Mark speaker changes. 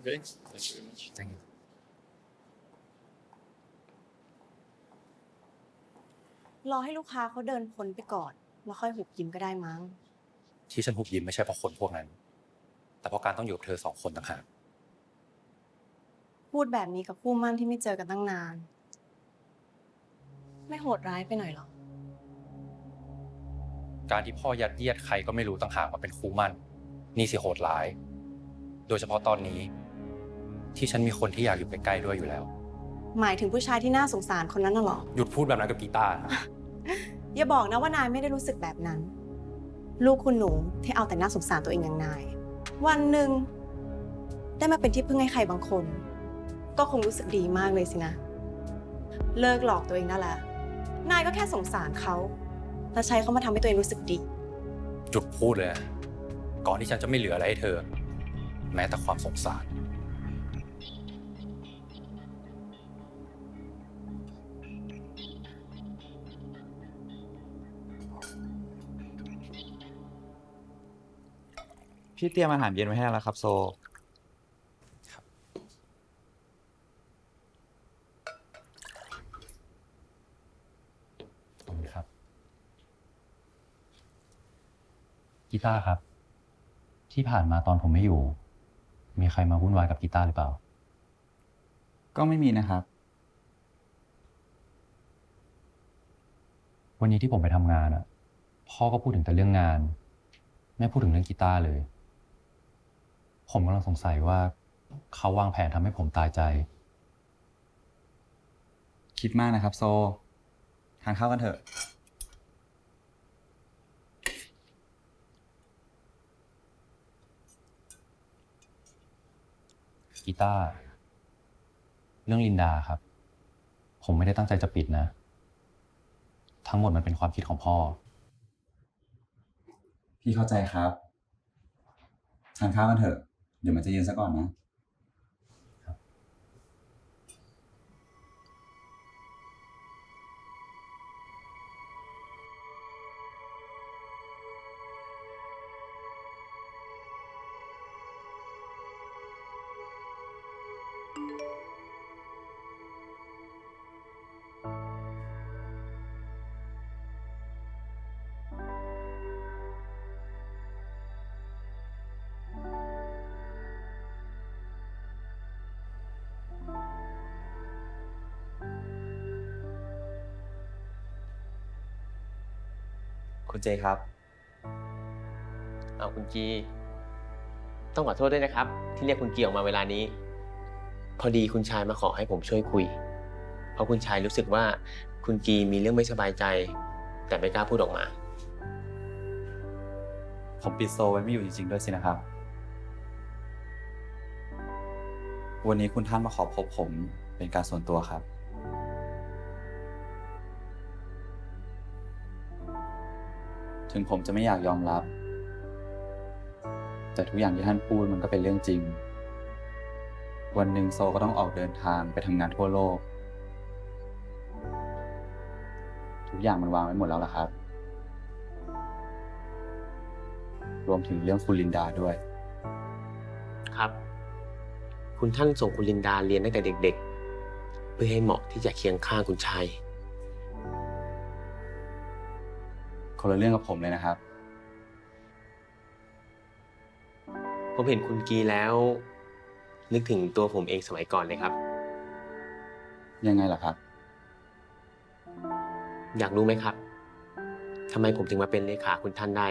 Speaker 1: Okay, thank you very much.
Speaker 2: Thank you
Speaker 3: รอให้ลูกค้าเขาเดินพ้นไปก่อน แล้วค่อยหุบยิ้มก็ได้มั้ง
Speaker 2: ที่ฉันหุบยิ้มไม่ใช่เพราะคนพวกนั้น แต่เพราะการต้องอยู่กับเธอสองคนต่างหาก
Speaker 3: พูดแบบนี้กับคู่มั่นที่ไม่เจอกันตั้งนาน ไม่โหดร้ายไปหน่อยหรอ
Speaker 2: การที่พ่อยัดเยียดใครก็ไม่รู้ต่างหากมาเป็นคู่มั่น นี่สิโหดร้าย โดยเฉพาะตอนนี้ ที่ฉันมีคนที่อยากอยู่ใกล้ๆด้วยอยู่แล้ว
Speaker 3: หมายถึงผู้ชายที่น่าสงสารคนนั้นน่ะเหรอ
Speaker 2: หยุดพูดแบบนั้นกับกีตาร์นะ
Speaker 3: อย่าบอกนะว่านายไม่ได้รู้สึกแบบนั้น ลูกคุณหนูที่เอาแต่น่าสงสารตัวเองอย่างนาย วันหนึ่งได้มาเป็นที่พึ่งให้ใครบางคน ก็คงรู้สึกดีมากเลยสินะ เลิกหลอกตัวเองได้แล้ว นายก็แค่สงสารเขาแล้วใช้เขามาทำให้ตัวเองรู้สึกดี
Speaker 2: หยุดพูดเลยนะก่อนที่ฉันจะไม่เหลืออะไรให้เธอ แม้แต่ความสงสาร
Speaker 4: พี่เตรียมอาหารเย็นไว้ให้แล้วครับ โซ
Speaker 2: ขอบคุณครับ กีตาร์ครับ ที่ผ่านมาตอนผมไม่อยู่ มีใครมาวุ่นวายกับกีตาร์หรือเปล่า
Speaker 4: ก็ไม่มีนะครับ
Speaker 2: วันนี้ที่ผมไปทำงานอะพ่อก็พูดถึงแต่เรื่องงาน ไม่พูดถึงเรื่องกีตาร์เลย ผมกำลังสงสัยว่า เขาวางแผนทำให้ผมตายใจ
Speaker 4: คิดมากนะครับ โซ ทานข้าวกันเถอะ
Speaker 2: กีตาร์เรื่องลินดาครับ ผมไม่ได้ตั้งใจจะปิดนะ ทั้งหมดมันเป็นความคิดของพ่อ
Speaker 4: พี่เข้าใจครับ ทานข้าวกันเถอะเดี๋ยวมันจะเย็นซะก่อนนะ คุณเจครับ
Speaker 5: เอาคุณกี ต้องขอโทษด้วยนะครับ ที่เรียกคุณกีออกมาเวลานี้ พอดีคุณชายมาขอให้ผมช่วยคุย เพราะคุณชายรู้สึกว่าคุณกีมีเรื่องไม่สบายใจ แต่ไม่กล้าพูดออกมา
Speaker 4: ผมปิดโซไว้ไม่อยู่จริงๆด้วยสินะครับ วันนี้คุณท่านมาขอพบผมเป็นการส่วนตัวครับ ถึงผมจะไม่อยากยอมรับ แต่ทุกอย่างที่ท่านพูดมันก็เป็นเรื่องจริง วันหนึ่งโซก็ต้องออกเดินทางไปทำงานทั่วโลก ทุกอย่างมันวางไว้หมดแล้วล่ะครับ รวมถึงเรื่องคุณลินดาด้วย
Speaker 5: ครับ คุณท่านส่งคุณลินดาเรียนตั้งแต่เด็ก ๆ เพื่อให้เหมาะที่จะเคียงข้างคุณชาย
Speaker 4: คนละเรื่องกับผมเลยนะครับ
Speaker 5: ผมเห็นคุณกีแล้ว นึกถึงตัวผมเองสมัยก่อนเลยครับ
Speaker 4: ยังไงล่ะครับ
Speaker 5: อยากรู้ไหมครับทำไมผมถึงมาเป็นเลขาคุณท่านได้